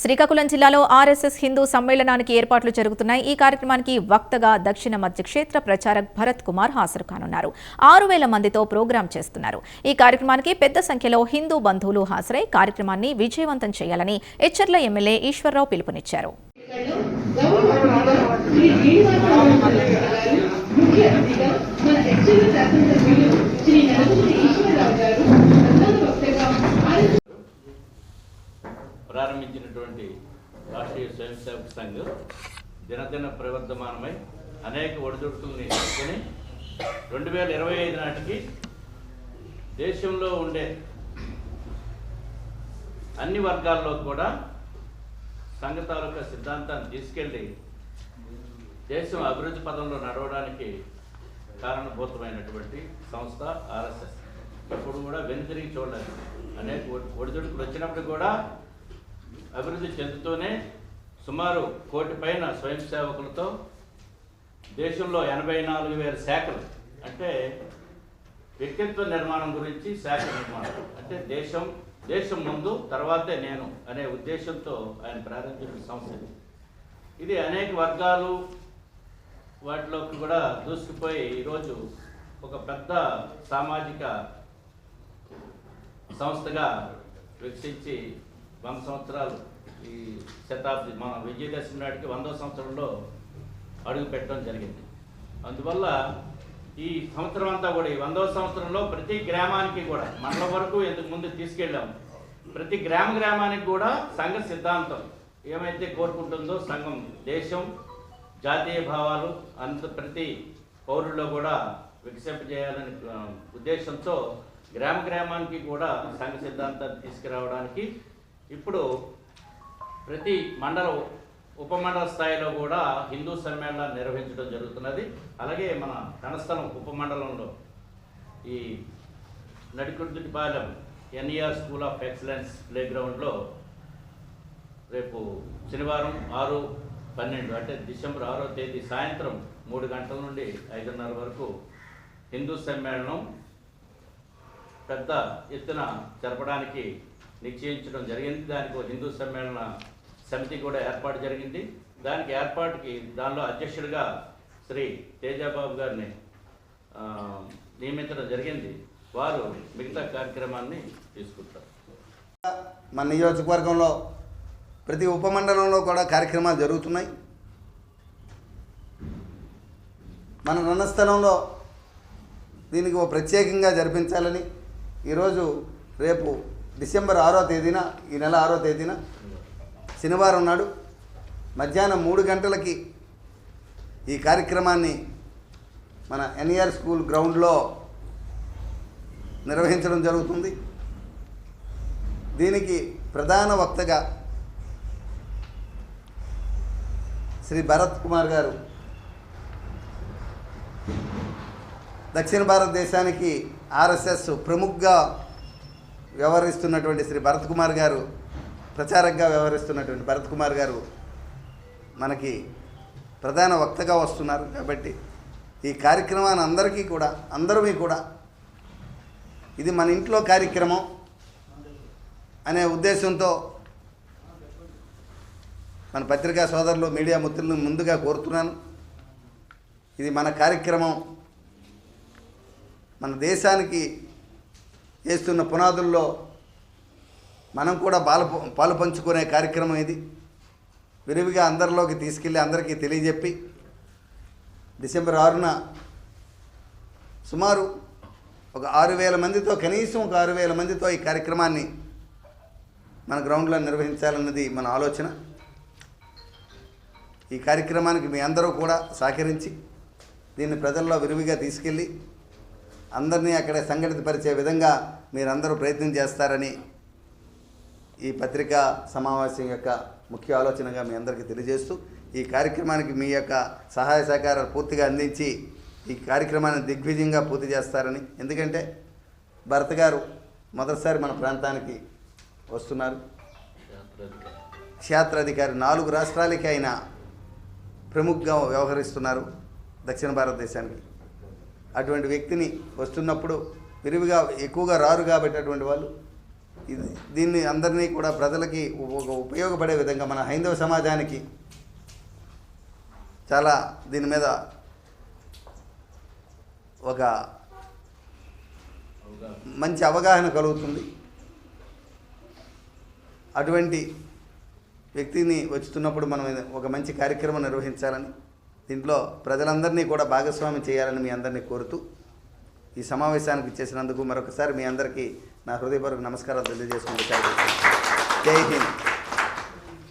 శ్రీకాకుళం జిల్లాలో ఆర్ఎస్ఎస్ హిందూ సమ్మేళనానికి ఏర్పాట్లు జరుగుతున్నాయి. ఈ కార్యక్రమానికి వక్తగా దక్షిణ మధ్య క్షేత్ర ప్రచారక్ భరత్ కుమార్ హాజరు కానున్నారు. ఆరు వేల మందితో ప్రోగ్రాం చేస్తున్నారు. ఈ కార్యక్రమానికి పెద్ద సంఖ్యలో హిందూ బంధువులు హాజరై కార్యక్రమాన్ని విజయవంతం చేయాలని ఎచ్చర్ల ఎమ్మెల్యే ఈశ్వరరావు పిలుపునిచ్చారు శ్రీ శ్రీనివాసరావు గారు ముఖ్య అతిథిగా మన ఎక్స్చేంజ్ శాసనసభ్యులు శ్రీ నరసింహ ఈశ్వరరావు గారు ప్రధాన వక్తగా ఆర్ఎస్ ప్రారంభించినటువంటి రాష్ట్రీయ స్వయం సేవక సంఘ్ దినదిన ప్రవర్ధమానమై అనేక ఒడిదుడుకుల్ని ఎదుర్కొని రెండు వేల ఇరవై ఐదు నాటికి దేశంలో ఉండే అన్ని వర్గాల్లో కూడా సంఘ తాలూకా సిద్ధాంతాన్ని తీసుకెళ్ళి దేశం అభివృద్ధి పదంలో నడవడానికి కారణభూతమైనటువంటి సంస్థ ఆర్ఎస్ఎస్. ఇప్పుడు కూడా వెనుతిరిగి చూడలేదు అనేక ఒడి- ఒడిదుడుకులు వచ్చినప్పుడు కూడా అభివృద్ధి చెందుతూనే సుమారు కోటి పైన స్వయం సేవకులతో దేశంలో ఎనభై నాలుగు వేల శాఖలు అంటే వ్యక్తిత్వ నిర్మాణం గురించి శాఖ నిర్మాణం అంటే దేశం దేశం ముందు తర్వాతే నేను అనే ఉద్దేశంతో ఆయన ప్రారంభించిన సంస్థ ఇది. ఇది అనేక వర్గాలు వాటిలోకి కూడా దూసుకుపోయి ఈరోజు ఒక పెద్ద సామాజిక సంస్థగా వికసించి వంద సంవత్సరాలు ఈ శతాబ్ది మన విజయదశమి నాటికి వందవ సంవత్సరంలో అడుగు పెట్టడం జరిగింది. అందువల్ల ఈ సంవత్సరం అంతా కూడా ఈ వందవ సంవత్సరంలో ప్రతి గ్రామానికి కూడా మండలం వరకు ఇంతకు ముందు తీసుకెళ్ళాము. ప్రతి గ్రామ గ్రామానికి కూడా సంఘ సిద్ధాంతం ఏమైతే కోరుకుంటుందో సంఘం దేశం జాతీయ భావాలు అంత ప్రతి పౌరుల్లో కూడా వికసింపజేయాలని ఉద్దేశంతో గ్రామ గ్రామానికి కూడా సంఘ సిద్ధాంతాన్ని తీసుకురావడానికి ఇప్పుడు ప్రతి మండల ఉపమండల స్థాయిలో కూడా హిందూ సమ్మేళనాలు నిర్వహించడం జరుగుతున్నది. అలాగే మన కనస్థలం ఉపమండలంలో ఈ Nadikurthipalem NER school of excellence ప్లేగ్రౌండ్లో రేపు శనివారం ఆరు పన్నెండు అంటే డిసెంబర్ ఆరో తేదీ సాయంత్రం మూడు గంటల నుండి ఐదున్నర వరకు హిందూ సమ్మేళనం పెద్ద ఎత్తున జరపడానికి నిశ్చయించడం జరిగింది. దానికి హిందూ సమ్మేళన సమితి కూడా ఏర్పాటు జరిగింది. దానికి ఏర్పాటుకి దానిలో అధ్యక్షుడిగా శ్రీ తేజాబాబు గారిని నియమించడం జరిగింది. వారు మిగతా కార్యక్రమాన్ని తీసుకుంటారు. మన నియోజకవర్గంలో ప్రతి ఉపమండలంలో కూడా కార్యక్రమాలు జరుగుతున్నాయి. మన రణస్థలంలో దీనికి ఓ ప్రత్యేకంగా జరిపించాలని ఈరోజు రేపు డిసెంబర్ ఆరో తేదీన ఈ నెల ఆరో తేదీన శనివారం నాడు మధ్యాహ్నం మూడు గంటలకి ఈ కార్యక్రమాన్ని మన ఎన్ఈఆర్ స్కూల్ గ్రౌండ్లో నిర్వహించడం జరుగుతుంది. దీనికి ప్రధాన వక్తగా శ్రీ భరత్ కుమార్ గారు దక్షిణ భారతదేశానికి ఆర్ఎస్ఎస్ ప్రముఖగా వ్యవహరిస్తున్నటువంటి శ్రీ భరత్ కుమార్ గారు ప్రచారకగా వ్యవహరిస్తున్నటువంటి భరత్ కుమార్ గారు మనకి ప్రధాన వక్తగా వస్తున్నారు కాబట్టి ఈ కార్యక్రమాన్ని అందరికీ కూడా అందరూ కూడా ఇది మన ఇంట్లో కార్యక్రమం అనే ఉద్దేశంతో మన పత్రికా సోదరులు మీడియా మిత్రులను ముందుగా కోరుతున్నాను. ఇది మన కార్యక్రమం. మన దేశానికి వేస్తున్న పునాదుల్లో మనం కూడా పాలు పాలు పంచుకునే కార్యక్రమం ఇది. విరివిగా అందరిలోకి తీసుకెళ్ళి అందరికీ తెలియజెప్పి డిసెంబర్ ఆరున సుమారు ఒక ఆరు వేల మందితో కనీసం ఒక ఆరు వేల మందితో ఈ కార్యక్రమాన్ని మన గ్రౌండ్లో నిర్వహించాలన్నది మన ఆలోచన. ఈ కార్యక్రమానికి మీ అందరూ కూడా సహకరించి దీన్ని ప్రజల్లో విరివిగా తీసుకెళ్ళి అందరినీ అక్కడ సంఘటితపరిచే విధంగా మీరందరూ ప్రయత్నం చేస్తారని ఈ పత్రికా సమావేశం యొక్క ముఖ్య ఆలోచనగా మీ అందరికీ తెలియజేస్తూ ఈ కార్యక్రమానికి మీ యొక్క సహాయ సహకారాలు పూర్తిగా అందించి ఈ కార్యక్రమాన్ని దిగ్విజయంగా పూర్తి చేస్తారని. ఎందుకంటే భరత్ గారు మొదటిసారి మన ప్రాంతానికి వస్తున్నారు. క్షేత్రాధికారి నాలుగు రాష్ట్రాలకి ఆయన ప్రముఖంగా వ్యవహరిస్తున్నారు దక్షిణ భారతదేశానికి. అటువంటి వ్యక్తిని వస్తున్నప్పుడు విరివిగా ఎక్కువగా రారు కాబట్టి అటువంటి వాళ్ళు ఇది దీన్ని అందరినీ కూడా ప్రజలకి ఒక ఉపయోగపడే విధంగా మన హైందవ సమాజానికి చాలా దీని మీద ఒక మంచి అవగాహన కలుగుతుంది. అటువంటి వ్యక్తిని వచ్చుతున్నప్పుడు మనం ఒక మంచి కార్యక్రమం నిర్వహించాలని దీంట్లో ప్రజలందరినీ కూడా భాగస్వామి చేయాలని మీ అందరినీ కోరుతూ ఈ సమావేశానికి ఇచ్చేసినందుకు మరొకసారి మీ అందరికీ నా హృదయపూర్వక నమస్కారాలు తెలియజేసుకుంటూ జై హింద్.